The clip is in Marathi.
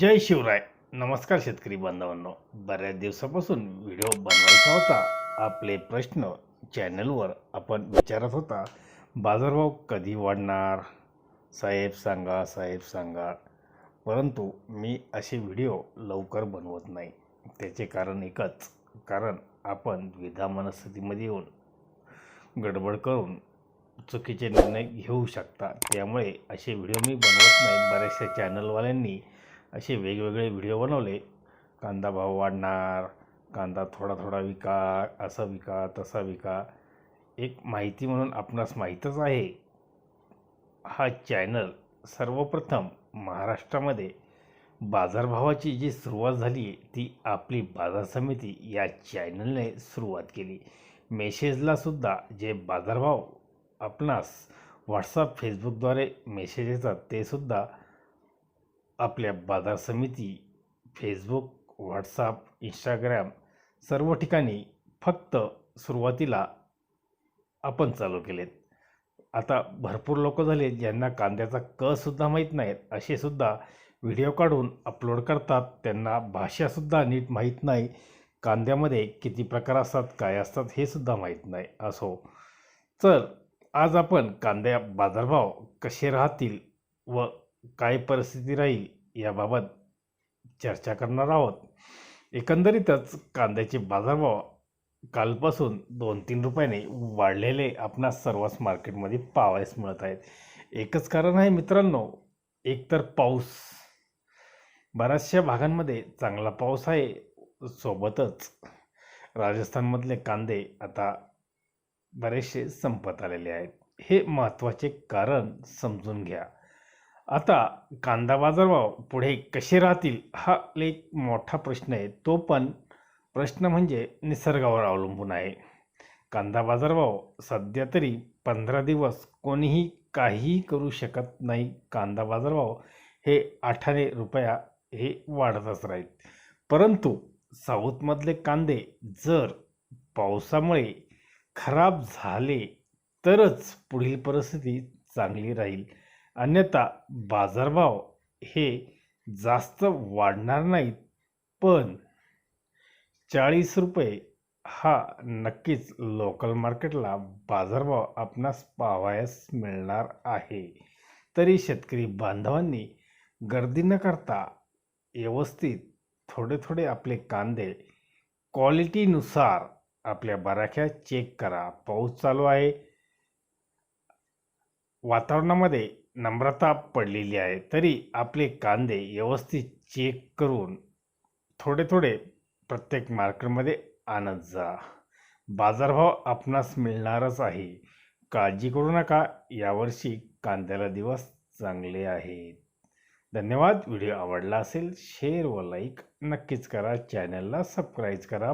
जय शिवराय. नमस्कार शेतकरी बांधवांनो. बऱ्याच दिवसापासून व्हिडिओ बनवायचा होता. आपले प्रश्न चॅनलवर आपण विचारत होता बाजारभाव कधी वाढणार? साहेब सांगा साहेब सांगा. परंतु मी असे व्हिडिओ लवकर बनवत नाही. त्याचे कारण एकच कारण आपण द्विधा मनस्थितीमध्ये येऊन गडबड करून चुकीचे निर्णय घेऊ शकता. त्यामुळे असे व्हिडिओ मी बनवत नाही. बऱ्याचशा चॅनलवाल्यांनी असे वेगवेगळे व्हिडिओ बनवले. कांदा भाव वाढणार कांदा थोडा थोडा विका असा विका तसा विका. एक माहिती म्हणून आपणास माहीतच आहे हा चॅनल सर्वप्रथम महाराष्ट्रामध्ये बाजारभावाची जी सुरुवात झाली ती आपली बाजार समिती या चॅनलने सुरुवात केली. मेसेजलासुद्धा जे बाजारभाव आपणास व्हॉट्सअप फेसबुकद्वारे मेसेज येतात ते सुद्धा आपल्या बाजार समिती फेसबुक व्हॉट्सअप इंस्टाग्राम सर्व ठिकाणी फक्त सुरुवातीला आपण चालू केलेत. आता भरपूर लोक झाले ज्यांना कांद्याचा कसुद्धा माहीत नाहीत असे सुद्धा व्हिडिओ काढून अपलोड करतात. त्यांना भाषासुद्धा नीट माहीत नाही कांद्यामध्ये किती प्रकार असतात काय असतात हे सुद्धा माहीत नाही असो. तर आज आपण कांद्या बाजारभाव कसे राहतील व काय परिस्थिती राहील याबाबत चर्चा करणार आहोत. एकंदरीतच कांद्याचे बाजारभाव कालपासून दोन तीन रुपयाने वाढलेले आपणास सर्वच मार्केटमध्ये पाहावयास मिळत आहेत. एकच कारण आहे मित्रांनो एकतर पाऊस. बऱ्याचशा भागांमध्ये चांगला पाऊस आहे सोबतच राजस्थानमधले कांदे आता बरेचसे संपत आलेले आहेत. हे महत्त्वाचे कारण समजून घ्या. आता कांदा बाजारभाव पुढे कसे राहतील हा एक मोठा प्रश्न आहे. तो पण प्रश्न म्हणजे निसर्गावर अवलंबून आहे. कांदा बाजारभाव सध्या तरी पंधरा दिवस कोणीही काहीही करू शकत नाही. कांदा बाजारभाव हे आठाने रुपया हे वाढतच राहील. परंतु साऊथमधले कांदे जर पावसामुळे खराब झाले तरच पुढील परिस्थिती चांगली राहील. अन्यथा बाजारभाव हे जास्त वाढणार नाहीत. पण चाळीस रुपये हा नक्कीच लोकल मार्केटला बाजारभाव आपणास पाहावयास मिळणार आहे. तरी शेतकरी बांधवांनी गर्दी न करता व्यवस्थित थोडे थोडे आपले कांदे क्वालिटीनुसार आपल्या बराख्या चेक करा. पाऊस चालू आहे. वातावरणामध्ये नम्रता पडलेली आहे तरी आपले कांदे व्यवस्थित चेक करून थोडे थोडे प्रत्येक मार्केटमध्ये आणत जा. बाजारभाव आपणास मिळणारच आहे. काळजी करू नका यावर्षी कांद्याला दिवस चांगले आहेत. धन्यवाद. व्हिडिओ आवडला असेल शेअर व लाईक नक्कीच करा. चॅनलला सबस्क्राईब करा.